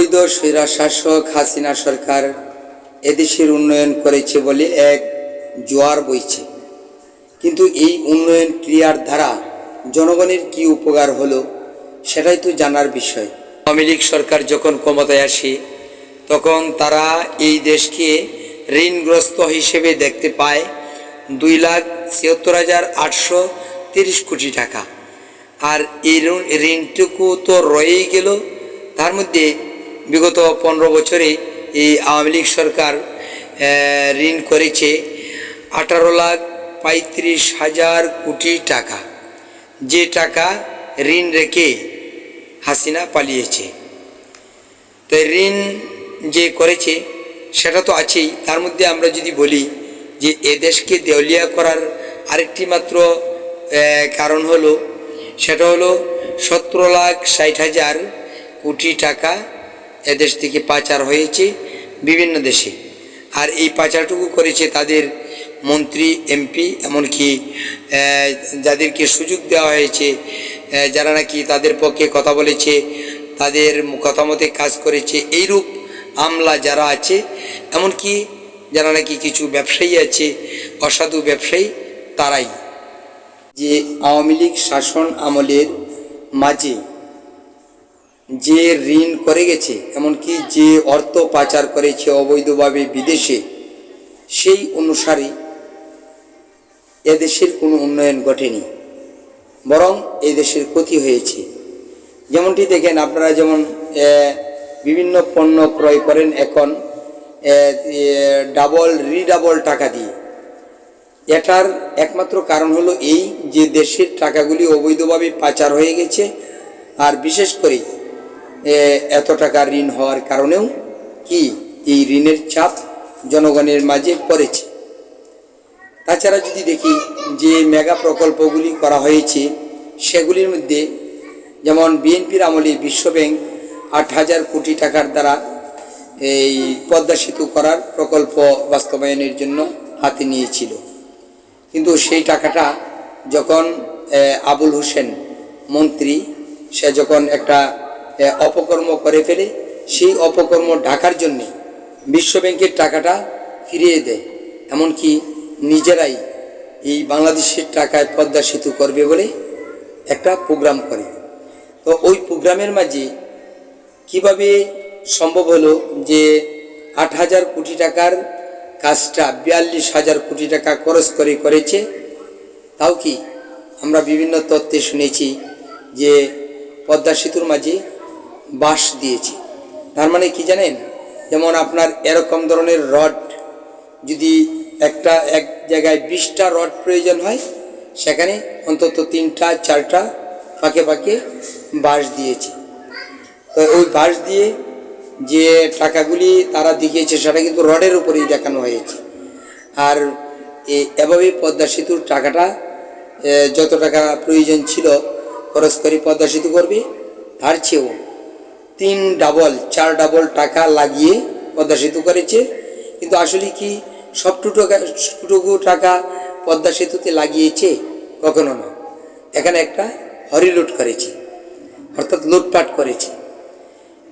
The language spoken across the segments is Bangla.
অবৈধ স্বৈরা শাসক হাসিনা সরকার এদেশের উন্নয়ন করেছে বলে এক জোয়ার বইছে। কিন্তু এই উন্নয়ন ক্রিয়ার দ্বারা জনগণের কি উপকার হলো, সেটাই তো জানার বিষয়। আওয়ামী লীগ সরকার যখন ক্ষমতায় আসে, তখন তারা এই দেশকে ঋণগ্রস্ত হিসেবে দেখতে পায় দুই লাখ ছিয়াত্তর হাজার আটশো তিরিশ কোটি টাকা। আর এই ঋণ- ঋণটুকু তো রয়েই গেল, তার মধ্যে বিগত পনেরো বছরে এই আওয়ামী লীগ সরকার ঋণ করেছে আঠারো লাখ পঁয়ত্রিশ হাজার কোটি টাকা। যে টাকা ঋণ রেখে হাসিনা পালিয়েছে। তো ঋণ যে করেছে, সেটা তো আছেই। তার মধ্যে আমরা যদি বলি যে এ দেশকে দেউলিয়া করার আরেকটি মাত্র কারণ হলো, সেটা হলো সতেরো লাখ ষাট হাজার কোটি টাকা এদেশ থেকে পাচার হয়েছে বিভিন্ন দেশে। আর এই পাচারটুকু করেছে তাদের মন্ত্রী, এমপি, এমনকি যাদেরকে সুযোগ দেওয়া হয়েছে যারা নাকি তাদের পক্ষে কথা বলেছে, তাদের কথা মতে কাজ করেছে, এইরূপ আমলা যারা আছে, এমনকি যারা নাকি কিছু ব্যবসায়ী আছে, অসাধু ব্যবসায়ী, তারাই। যে আওয়ামী লীগ শাসন আমলের মাঝে যে ঋণ করে গেছে, এমনকি যে অর্থ পাচার করেছে অবৈধভাবে বিদেশে, সেই অনুসারে এদেশের কোনো উন্নয়ন ঘটেনি, বরং এই দেশের ক্ষতি হয়েছে। যেমনটি দেখেন, আপনারা যেমন বিভিন্ন পণ্য ক্রয় করেন এখন ডাবল রিডাবল টাকা দিয়ে। এটার একমাত্র কারণ হলো এই যে দেশের টাকাগুলি অবৈধভাবে পাচার হয়ে গেছে, আর বিশেষ করে এত টাকা ঋণ হওয়ার কারণেও কি এই ঋণের চাপ জনগণের মাঝে পড়েছে? তাছাড়া যদি দেখি যে মেগা প্রকল্পগুলি করা হয়েছে, সেগুলির মধ্যে যেমন বিএনপির আমলে বিশ্বব্যাংক আট হাজার কোটি টাকার দ্বারা এই পদ্মা সেতু করার প্রকল্প বাস্তবায়নের জন্য হাতে নিয়েছিল। কিন্তু সেই টাকাটা যখন আবুল হোসেন মন্ত্রী, সে যখন একটা অপকর্ম করে ফেলে, সেই অপকর্ম ঢাকার জন্যে বিশ্বব্যাংকের টাকাটা ফিরিয়ে দেয় এমনকি নিজেরাই এই বাংলাদেশের টাকায় পদ্মা সেতু করবে বলে একটা প্রোগ্রাম করে। তো ওই প্রোগ্রামের মাঝে কীভাবে সম্ভব হলো যে আট হাজার কোটি টাকার কাজটা, বিয়াল্লিশ হাজার কোটি টাকা খরচ করে করেছে, তাও কি আমরা বিভিন্ন তত্ত্বে শুনেছি যে পদ্মা সেতুর মাঝে বাঁশ দিয়েছে। তার মানে কি জানেন? যেমন আপনার এরকম ধরনের রড, যদি একটা এক জায়গায় বিশটা রড প্রয়োজন হয়, সেখানে অন্তত তিনটা, চারটা ফাঁকে ফাঁকে বাঁশ দিয়েছে। তো ওই বাঁশ দিয়ে যে টাকাগুলি তারা দেখিয়েছে সেটা কিন্তু রডের উপরেই দেখানো হয়েছে। আর এ- এভাবে পদ্মা সেতুর টাকাটা যত টাকা প্রয়োজন ছিল, খরচ করে পদ্মা সেতু করবে, তার চেয়েও তিন ডাবল চার ডাবল টাকা লাগিয়ে পদ্মা সেতু করেছে। কিন্তু আসলে কি সবটুকু টাকা টুকু পদ্মা সেতুতে লাগিয়েছে? কখনো না। এখানে একটা হরিলুট করেছে। অর্থাৎ লুটপাট করেছে।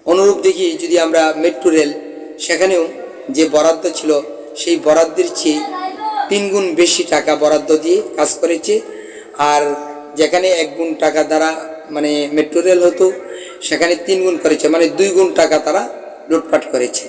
অনুরূপ দেখি যদি আমরা মেট্রো রেল, সেখানেও যে বরাদ্দ ছিল, সেই বরাদ্দের চেয়ে তিন গুণ বেশি টাকা বরাদ্দ দিয়ে কাজ করেছে। আর যেখানে এক গুণ টাকা দ্বারা মানে মেট্রো রেল হতো সেখানে তিন গুণ করেছে মানে দুই গুণ টাকা তারা লুটপাট করেছে।